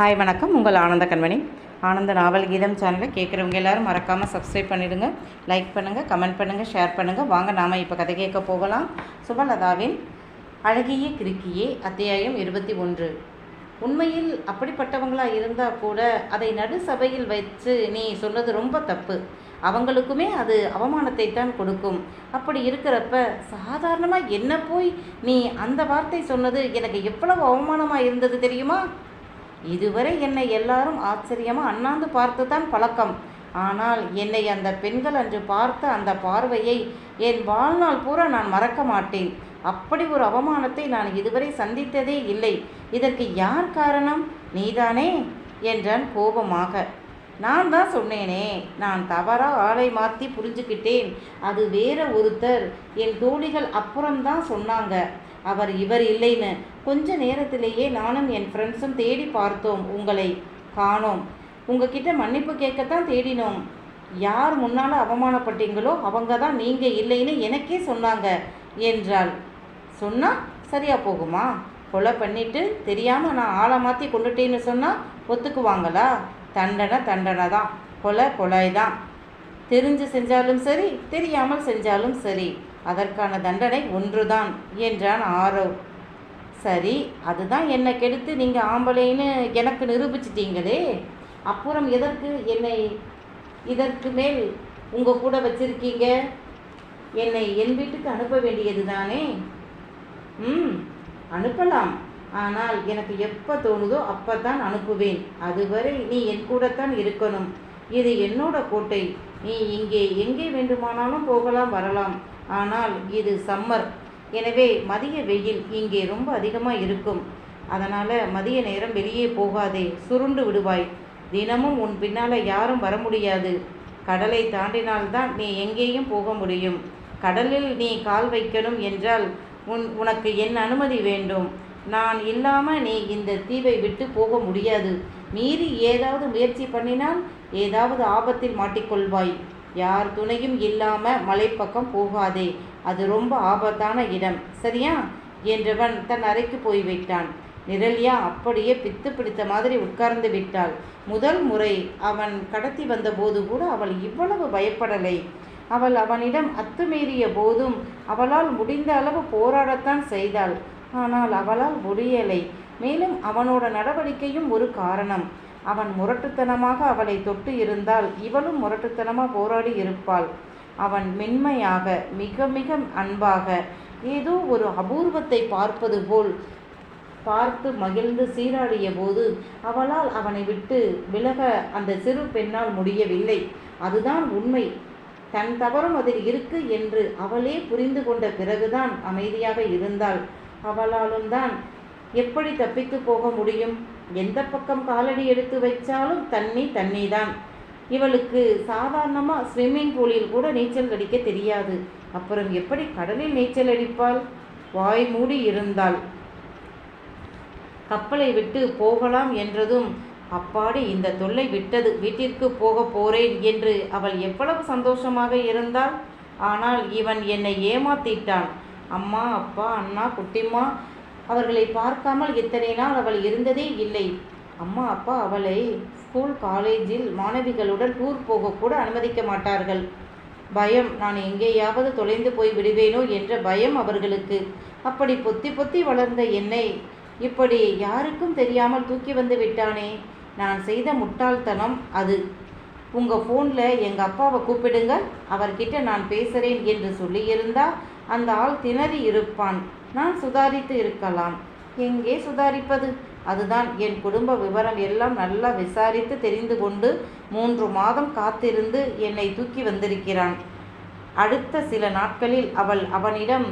Hi வணக்கம். உங்கள் ஆனந்த கண்மணி. ஆனந்த நாவல் கீதம் சேனலை கேட்குறவங்க எல்லாரும் மறக்காமல் சப்ஸ்கிரைப் பண்ணிவிடுங்க லைக் பண்ணுங்கள் கமெண்ட் பண்ணுங்கள் ஷேர் பண்ணுங்கள் வாங்க நாம் இப்போ கதை கேட்க போகலாம். சுபலதாவின் அழகிய கிறுக்கியே அத்தியாயம் இருபத்தி ஒன்று. உண்மையில் அப்படிப்பட்டவங்களாக இருந்தால் கூட அதை நடு சபையில் வச்சு நீ சொன்னது ரொம்ப தப்பு. அவங்களுக்குமே அது அவமானத்தை தான் கொடுக்கும். அப்படி இருக்கிறப்ப சாதாரணமாக என்ன போய் நீ அந்த வார்த்தை சொன்னது எனக்கு எவ்வளவு அவமானமாக இருந்தது தெரியுமா? இதுவரை என்னை எல்லாரும் ஆச்சரியமாக அண்ணாந்து பார்த்து தான் பழக்கம். ஆனால் என்னை அந்த பெண்கள் அன்று பார்த்த அந்த பார்வையை என் வாழ்நாள் பூரா நான் மறக்க மாட்டேன். அப்படி ஒரு அவமானத்தை நான் இதுவரை சந்தித்ததே இல்லை. இதற்கு யார் காரணம்? நீதானே? என்றான் கோபமாக. நான் தான் சொன்னேனே நான் தவறாக ஆளை மாற்றி புரிஞ்சுக்கிட்டேன். அது வேற ஒருத்தர். என் தோழிகள் அப்புறம்தான் சொன்னாங்க. அவர் இவர் இல்லைன்னு. கொஞ்ச நேரத்திலேயே நானும் என் ஃப்ரெண்ட்ஸும் தேடி பார்த்தோம் உங்களை காணோம். உங்ககிட்ட மன்னிப்பு கேட்கத்தான் தேடினோம். யார் முன்னால் அவமானப்பட்டீங்களோ அவங்க தான் நீங்கள் இல்லைன்னு எனக்கே சொன்னாங்க என்றாள். சொன்னால் சரியாக போகுமா? கொலை பண்ணிட்டு தெரியாமல் நான் ஆளை மாற்றி கொண்டுட்டேன்னு சொன்னால் ஒத்துக்குவாங்களா? தண்டனை தண்டனை தான். கொலை கொலை தான் தெரிஞ்சு செஞ்சாலும் சரி தெரியாமல் செஞ்சாலும் சரி. அதற்கான தண்டனை ஒன்றுதான் என்றான் ஆரவ். சரி அதுதான் என்னை கெடுத்து நீங்கள் ஆம்பளைன்னு எனக்கு நிரூபிச்சிட்டீங்களே. அப்புறம் எதற்கு என்னை இதற்கு மேல் உங்கள் கூட வச்சுருக்கீங்க? என்னை என் வீட்டுக்கு அனுப்ப வேண்டியது தானே? ம் அனுப்பலாம். ஆனால் எனக்கு எப்போ தோணுதோ அப்போ தான் அனுப்புவேன். அதுவரை நீ என் கூடத்தான் இருக்கணும். இது என்னோட கோட்டை. நீ இங்கே எங்கே வேண்டுமானாலும் போகலாம் வரலாம். ஆனால் இது சம்மர். எனவே மதிய வெயில் இங்கே ரொம்ப அதிகமாக இருக்கும். அதனால் மதிய நேரம் வெளியே போகாதே சுருண்டு விடுவாய். தினமும் உன் பின்னால் யாரும் வர முடியாது. கடலை தாண்டினால்தான் நீ எங்கேயும் போக முடியும். கடலில் நீ கால் வைக்கணும் என்றால் உன் உனக்கு என் அனுமதி வேண்டும். நான் இல்லாமல் நீ இந்த தீவை விட்டு போக முடியாது. மீறி ஏதாவது முயற்சி பண்ணினால் ஏதாவது ஆபத்தில் மாட்டிக்கொள்வாய். யார் துணையும் இல்லாமல் மலைப்பக்கம் போகாதே. அது ரொம்ப ஆபத்தான இடம். சரியா? என்றவன் தன் அறைக்கு போய்விட்டான். நிரல்யா அப்படியே பித்து பிடித்த மாதிரி உட்கார்ந்து விட்டாள். முதல் முறை அவன் கடத்தி வந்தபோது கூட அவள் இவ்வளவு பயப்படலை. அவள் அவனிடம் அத்துமீறிய போதும் அவளால் முடிந்த அளவு போராடத்தான் செய்தாள். ஆனால் அவளால் முடியலை. மேலும் அவனோட நடவடிக்கையும் ஒரு காரணம். அவன் முரட்டுத்தனமாக அவளை தொட்டு இருந்தால் இவளும் முரட்டுத்தனமாக போராடி இருப்பாள். அவன் மென்மையாக மிக மிக அன்பாக ஏதோ ஒரு அபூர்வத்தை பார்ப்பது போல் பார்த்து மகிழ்ந்து சீராடிய போது அவளால் அவனை விட்டு விலக அந்த சிறு பெண்ணால் முடியவில்லை. அதுதான் உண்மை. தன் தவறும் அதில் இருக்கு என்று அவளே புரிந்து கொண்ட பிறகுதான் அமைதியாக இருந்தாள். அவளாலும் தான் எப்படி தப்பித்து போக முடியும்? எந்த பக்கம் காலடி எடுத்து வைச்சாலும் தண்ணி தண்ணி தான் இவளுக்கு சாதாரணமாக ஸ்விம்மிங் பூலில் கூட நீச்சல் அடிக்க தெரியாது. அப்புறம் எப்படி கடலில் நீச்சல் அடிப்பாள்? வாய் மூடி இருந்தாள். கப்பலை விட்டு போகலாம் என்றதும் அப்பாடி இந்த தொல்லை விட்டது. வீட்டிற்கு போக போறேன் என்று அவள் எவ்வளவு சந்தோஷமாக இருந்தாள். ஆனால் இவன் என்னை ஏமாத்திட்டான். அம்மா அப்பா அண்ணா குட்டிம்மா அவர்களை பார்க்காமல் இத்தனை நாள் அவள் இருந்ததே இல்லை. அம்மா அப்பா அவளை ஸ்கூல் காலேஜில் மாணவிகளுடன் டூர் போகக்கூட அனுமதிக்க மாட்டார்கள். பயம் நான் எங்கேயாவது தொலைந்து போய் விடுவேனோ என்ற பயம் அவர்களுக்கு. அப்படி பொத்தி பொத்தி வளர்ந்த என்னை இப்படி யாருக்கும் தெரியாமல் தூக்கி வந்து விட்டானே. நான் செய்த முட்டாள்தனம் அது. உங்கள் ஃபோனில் எங்கள் அப்பாவை கூப்பிடுங்க அவர்கிட்ட நான் பேசுகிறேன் என்று சொல்லியிருந்தா அந்த ஆள் திணறி இருப்பான். நான் சுதாரித்து இருக்கலாம். எங்கே சுதாரிப்பது? அதுதான் என் குடும்ப விவரம் எல்லாம் நல்லா விசாரித்து தெரிந்து கொண்டு மூன்று மாதம் காத்திருந்து என்னை தூக்கி வந்திருக்கிறான். அடுத்த சில நாட்களில் அவள் அவனிடம்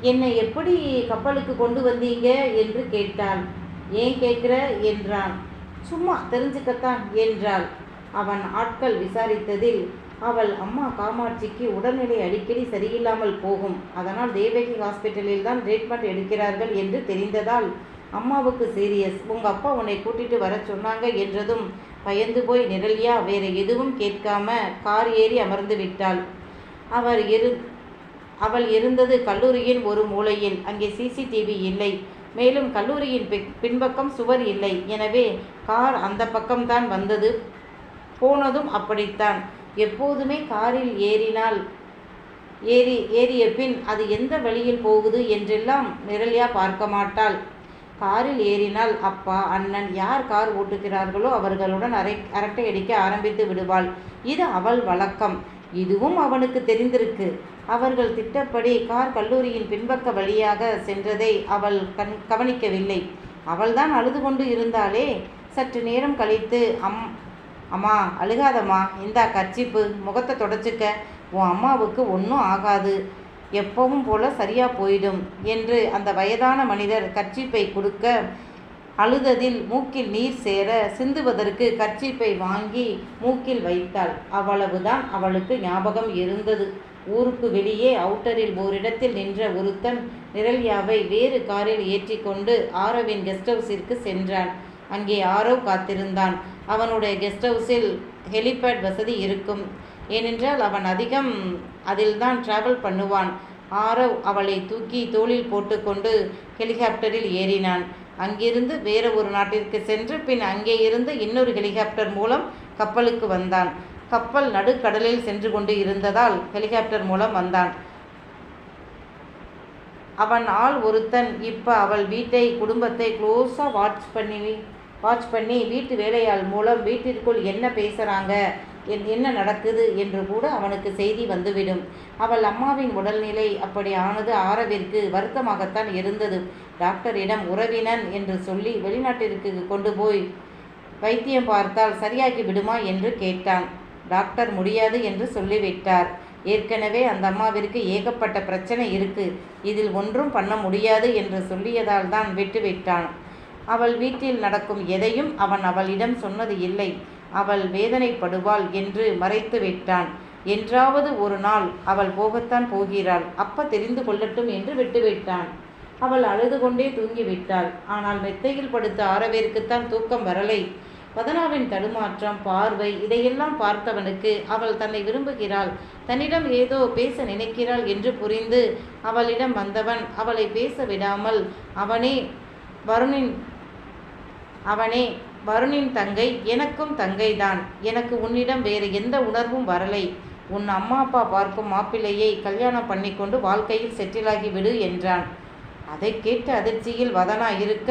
என்னை எப்படி கப்பலுக்கு கொண்டு வந்தீங்க? என்று கேட்டாள். ஏன் கேட்குற? என்றான். சும்மா தெரிஞ்சுக்கத்தான் என்றாள். அவன் ஆட்கள் விசாரித்ததில் அவள் அம்மா காமாட்சிக்கு உடல்நிலை அடிக்கடி சரியில்லாமல் போகும். அதனால் தேவகி ஹாஸ்பிட்டலில் தான் ட்ரீட்மெண்ட் எடுக்கிறார்கள் என்று தெரிந்ததால் அம்மாவுக்கு சீரியஸ் உங்கள் அப்பா உன்னை கூட்டிட்டு வர சொன்னாங்க என்றதும் பயந்து போய் நிரல்யா வேறு எதுவும் கேட்காம கார் ஏறி அமர்ந்து விட்டாள். அவர் இரு அவள் இருந்தது கல்லூரியின் ஒரு மூலையில். அங்கே சிசிடிவி இல்லை. மேலும் கல்லூரியின் பின்பக்கம் சுவர் இல்லை. எனவே கார் அந்த பக்கம்தான் வந்தது. போனதும் அப்படித்தான். எப்போதுமே காரில் ஏறினால் ஏறி ஏறிய பின் அது எந்த வழியில் போகுது என்றெல்லாம் நிரலியா பார்க்க மாட்டாள். காரில் ஏறினால் அப்பா அண்ணன் யார் கார் ஓட்டுகிறார்களோ அவர்களுடன் அரை அரட்டை அடிக்க ஆரம்பித்து விடுவாள். இது அவள் வழக்கம். இதுவும் அவனுக்கு தெரிந்திருக்கு. அவர்கள் திட்டப்படி கார் கல்லூரியின் பின்பக்க வழியாக சென்றதை அவள் கண் கவனிக்கவில்லை. அவள்தான் அழுது கொண்டு இருந்தாலே சற்று நேரம் கழித்து அம் அம்மா அழுகாதம்மா. இந்தா கர்ச்சிப்பு. முகத்தை தொடச்சிக்க. உன் அம்மாவுக்கு ஒன்றும் ஆகாது. எப்பவும் போல சரியா போயிடும் என்று அந்த வயதான மனிதர் கர்ச்சிப்பை கொடுக்க அழுததில் மூக்கில் நீர் சேர சிந்துவதற்கு கர்ச்சிப்பை வாங்கி மூக்கில் வைத்தாள். அவ்வளவுதான் அவளுக்கு ஞாபகம் இருந்தது. ஊருக்கு வெளியே அவுட்டரில் ஓரிடத்தில் நின்ற ஒருத்தன் நிரல்யாவை வேறு காரில் ஏற்றி கொண்டு கெஸ்ட் ஹவுஸிற்கு சென்றான். அங்கே ஆரோ காத்திருந்தான். அவனுடைய கெஸ்ட் ஹவுஸில் ஹெலிபேட் வசதி இருக்கும். ஏனென்றால் அவன் அதிகம் அதில்தான் டிராவல் பண்ணுவான். ஆரவ் அவளை தூக்கி தோளில் போட்டுக்கொண்டு ஹெலிகாப்டரில் ஏறினான். அங்கிருந்து வேறு ஒரு நாட்டிற்கு சென்று பின் அங்கே இருந்து இன்னொரு ஹெலிகாப்டர் மூலம் கப்பலுக்கு வந்தான். கப்பல் நடுக்கடலில் சென்று கொண்டு இருந்ததால் ஹெலிகாப்டர் மூலம் வந்தான். அவன் ஆள் ஒருத்தன். இப்போ அவள் வீட்டை குடும்பத்தை க்ளோஸாக வாட்ச் பண்ணி வாட்ச் பண்ணி வீட்டு வேலையாள் மூலம் வீட்டிற்குள் என்ன பேசுகிறாங்க என்ன நடக்குது என்று கூட அவனுக்கு செய்தி வந்துவிடும். அவள் அம்மாவின் உடல்நிலை அப்படி ஆனது ஆரவிற்கு வருத்தமாகத்தான் இருந்தது. டாக்டரிடம் உறவினன் என்று சொல்லி வெளிநாட்டிற்கு கொண்டு போய் வைத்தியம் பார்த்தால் சரியாகி விடுமா என்று கேட்டான். டாக்டர் முடியாது என்று சொல்லிவிட்டார். ஏற்கனவே அந்த அம்மாவிற்கு ஏகப்பட்ட பிரச்சனை இருக்கு. இதில் ஒன்றும் பண்ண முடியாது என்று சொல்லியதால் தான் விட்டுவிட்டான். அவள் வீட்டில் நடக்கும் எதையும் அவன் அவளிடம் சொன்னது இல்லை. அவள் வேதனைப்படுவாள் என்று மறைத்து விட்டான் என்றாவது ஒரு நாள் அவள் போகத்தான் போகிறாள். அப்ப தெரிந்து கொள்ளட்டும் என்று விட்டுவிட்டான். அவள் அழுது கொண்டே தூங்கிவிட்டாள். ஆனால் மெத்தையில் படுத்த ஆரவேற்குத்தான் தூக்கம் வரலை. வதனாவின் தடுமாற்றம் பார்வை இதையெல்லாம் பார்த்தவனுக்கு அவள் தன்னை விரும்புகிறாள். தன்னிடம் ஏதோ பேச நினைக்கிறாள் என்று புரிந்து அவளிடம் வந்தவன் அவளை பேச விடாமல் அவனே வருணின் அவனே வருணின் தங்கை எனக்கும் தங்கைதான். எனக்கு உன்னிடம் வேறு எந்த உணர்வும் வரலை. உன் அம்மா அப்பா பார்க்கும் மாப்பிள்ளையை கல்யாணம் பண்ணிக்கொண்டு வாழ்க்கையில் செட்டிலாகி விடு என்றான். அதை கேட்ட அதிர்ச்சியில் வதனா இருக்க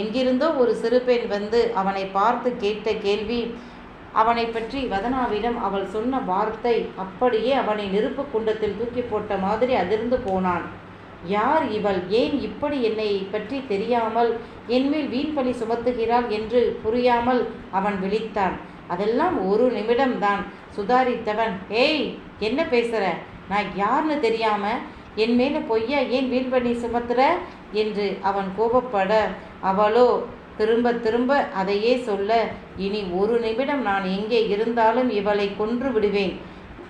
எங்கிருந்தோ ஒரு சிறு பெண் வந்து அவனை பார்த்து கேட்ட கேள்வி. அவனை பற்றி வதனாவிடம் அவள் சொன்ன வார்த்தை அப்படியே அவனை நெருப்பு குண்டத்தில் தூக்கி போட்ட மாதிரி அதிர்ந்து போனான். யார் இவள்? ஏன் இப்படி என்னை பற்றி தெரியாமல் என்மேல் வீண்பலி சுமத்துகிறாள் என்று புரியாமல் அவன் விழித்தான். அதெல்லாம் ஒரு நிமிடம்தான். சுதாரித்தவன் ஏய் என்ன பேசுற? நான் யாருன்னு தெரியாம என் மேல பொய்யா ஏன் வீண் பண்ணி சுமத்துற? என்று அவன் கோபப்பட அவளோ திரும்ப திரும்ப அதையே சொல்ல இனி ஒரு நிமிடம் நான் எங்கே இருந்தாலும் இவளை கொன்று விடுவேன்.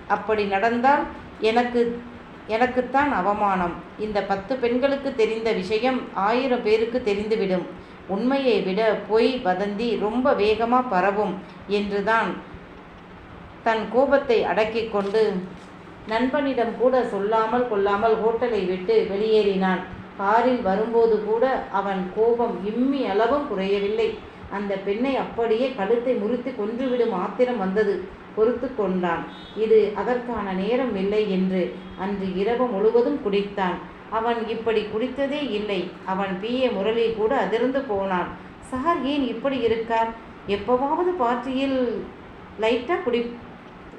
அப்படி நடந்தால் எனக்கு எனக்குத்தான் அவமானம். இந்த பத்து பெண்களுக்கு தெரிந்த விஷயம் ஆயிரம் பேருக்கு தெரிந்துவிடும். உண்மையை விட பொய் வதந்தி ரொம்ப வேகமாக பரவும் என்றுதான் தன் கோபத்தை அடக்கிக் கொண்டு நண்பனிடம் கூட சொல்லாமல் கொள்ளாமல் ஹோட்டலை விட்டு வெளியேறினான். காரில் வரும்போது கூட அவன் கோபம் இம்மி அளவும் குறையவில்லை. அந்த பெண்ணை அப்படியே கழுத்தை முறித்து கொன்றுவிடும் ஆத்திரம் வந்தது. பொறுத்து கொண்டான். இது அதற்கான நேரம் இல்லை என்று அன்று இரவு முழுவதும் குடித்தான். அவன் இப்படி குடித்ததே இல்லை. அவன் பிஏ முரளி கூட அதிர்ந்து போனான். சார் ஏன் இப்படி இருக்கார்? எப்போவாவது பார்ட்டியில் லைட்டாக குடி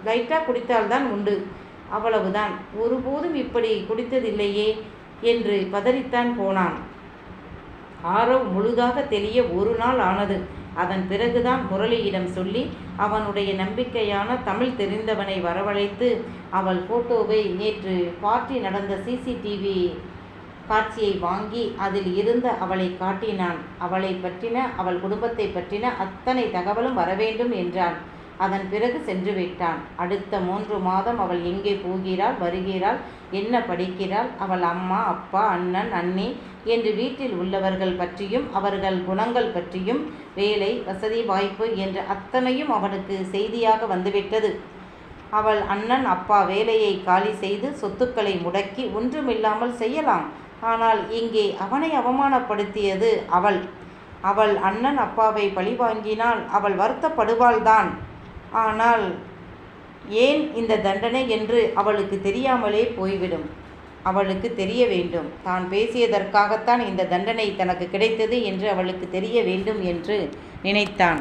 லைட்டாக குடித்தால்தான் உண்டு. அவ்வளவுதான். ஒருபோதும் இப்படி குடித்ததில்லையே என்று பதறித்தான் போனான். ஆரவ் முழுதாக தெரிய ஒரு நாள் ஆனது. அதன் பிறகுதான் முரளியிடம் சொல்லி அவனுடைய நம்பிக்கையான தமிழ் தெரிந்தவனை வரவழைத்து அவள் போட்டோவை நேற்று பார்ட்டி நடந்த சிசிடிவி காட்சியை வாங்கி அதில் இருந்த அவளை காட்டினான். அவளை பற்றின அவள் குடும்பத்தை பற்றின அத்தனை தகவலும் வரவேண்டும் என்றான். அதன் பிறகு சென்று விட்டான். அடுத்த மூன்று மாதம் அவள் எங்கே போகிறாள் வருகிறாள் என்ன படிக்கிறாள்? அவள் அம்மா அப்பா அண்ணன் அண்ணி என்று வீட்டில் உள்ளவர்கள் பற்றியும் அவர்கள் குணங்கள் பற்றியும் வேலை வசதி வாய்ப்பு என்று அத்தனையும் அவனுக்கு செய்தியாக வந்துவிட்டது. அவள் அண்ணன் அப்பா வேலையை காலி செய்து சொத்துக்களை முடக்கி ஒன்றுமில்லாமல் செய்யலாம். ஆனால் இங்கே அவனை அவமானப்படுத்தியது அவள். அவள் அண்ணன் அப்பாவை பழிவாங்கினால் அவள் வருத்தப்படுவாள்தான். ஆனால் ஏன் இந்த தண்டனை என்று அவளுக்கு தெரியாமலே போய்விடும். அவளுக்கு தெரிய வேண்டும். தான் பேசியதற்காகத்தான் இந்த தண்டனை தனக்கு கிடைத்தது என்று அவளுக்கு தெரிய வேண்டும் என்று நினைத்தான்.